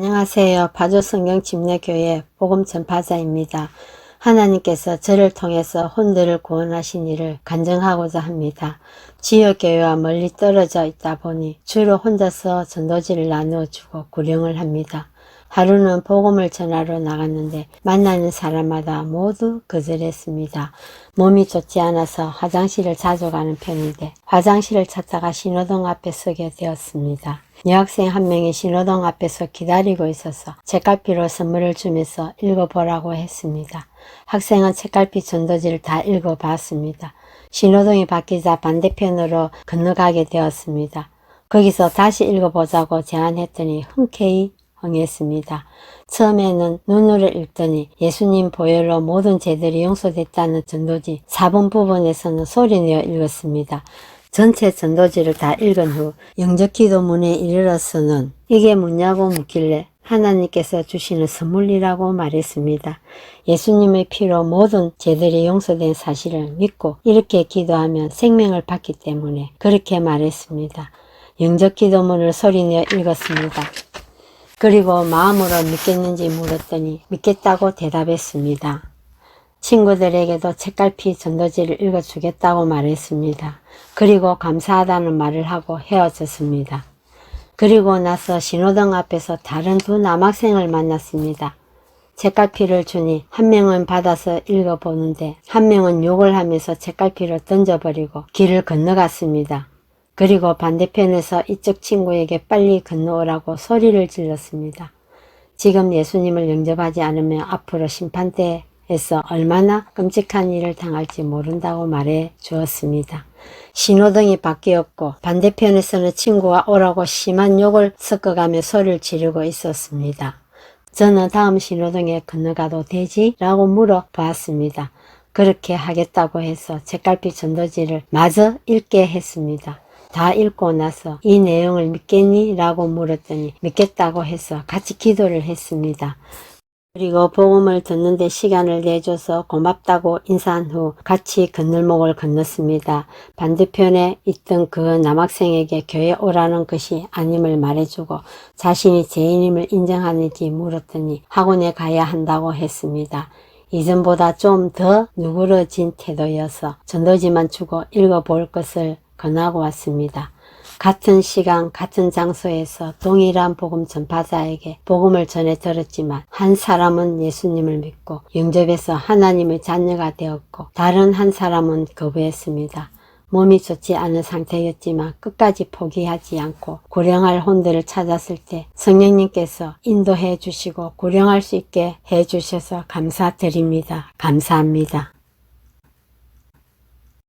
안녕하세요. 바조 성경 침례교회 복음 전파자입니다. 하나님께서 저를 통해서 혼들을 구원하신 일을 간증하고자 합니다. 지역교회와 멀리 떨어져 있다 보니 주로 혼자서 전도지를 나누어 주고 구령을 합니다. 하루는 복음을 전하러 나갔는데 만나는 사람마다 모두 거절했습니다. 몸이 좋지 않아서 화장실을 자주 가는 편인데 화장실을 찾다가 신호등 앞에 서게 되었습니다. 여학생 한 명이 신호등 앞에서 기다리고 있어서 책갈피로 선물을 주면서 읽어보라고 했습니다. 학생은 책갈피 전도지를 다 읽어봤습니다. 신호등이 바뀌자 반대편으로 건너가게 되었습니다. 거기서 다시 읽어보자고 제안했더니 흔쾌히 응했습니다. 처음에는 눈으로 읽더니 예수님 보혈로 모든 죄들이 용서됐다는 전도지 4번 부분에서는 소리내어 읽었습니다. 전체 전도지를 다 읽은 후 영적 기도문에 이르러서는 이게 뭐냐고 묻길래 하나님께서 주시는 선물이라고 말했습니다. 예수님의 피로 모든 죄들이 용서된 사실을 믿고 이렇게 기도하면 생명을 받기 때문에 그렇게 말했습니다. 영적 기도문을 소리내어 읽었습니다. 그리고 마음으로 믿겠는지 물었더니 믿겠다고 대답했습니다. 친구들에게도 책갈피 전도지를 읽어주겠다고 말했습니다. 그리고 감사하다는 말을 하고 헤어졌습니다. 그리고 나서 신호등 앞에서 다른 두 남학생을 만났습니다. 책갈피를 주니 한 명은 받아서 읽어보는데 한 명은 욕을 하면서 책갈피를 던져버리고 길을 건너갔습니다. 그리고 반대편에서 이쪽 친구에게 빨리 건너오라고 소리를 질렀습니다. 지금 예수님을 영접하지 않으면 앞으로 심판대에서 얼마나 끔찍한 일을 당할지 모른다고 말해 주었습니다. 신호등이 바뀌었고 반대편에서는 친구가 오라고 심한 욕을 섞어가며 소리를 지르고 있었습니다. 저는 다음 신호등에 건너가도 되지? 라고 물어보았습니다. 그렇게 하겠다고 해서 책갈피 전도지를 마저 읽게 했습니다. 다 읽고 나서 이 내용을 믿겠니? 라고 물었더니 믿겠다고 해서 같이 기도를 했습니다. 그리고 복음을 듣는데 시간을 내줘서 고맙다고 인사한 후 같이 건널목을 건넜습니다. 반대편에 있던 그 남학생에게 교회 오라는 것이 아님을 말해주고 자신이 죄인임을 인정하는지 물었더니 학원에 가야 한다고 했습니다. 이전보다 좀 더 누그러진 태도여서 전도지만 주고 읽어볼 것을 권하고 왔습니다. 같은 시간, 같은 장소에서 동일한 복음 전파자에게 복음을 전해 들었지만 한 사람은 예수님을 믿고 영접해서 하나님의 자녀가 되었고 다른 한 사람은 거부했습니다. 몸이 좋지 않은 상태였지만 끝까지 포기하지 않고 구령할 혼들을 찾았을 때 성령님께서 인도해 주시고 구령할 수 있게 해 주셔서 감사드립니다. 감사합니다.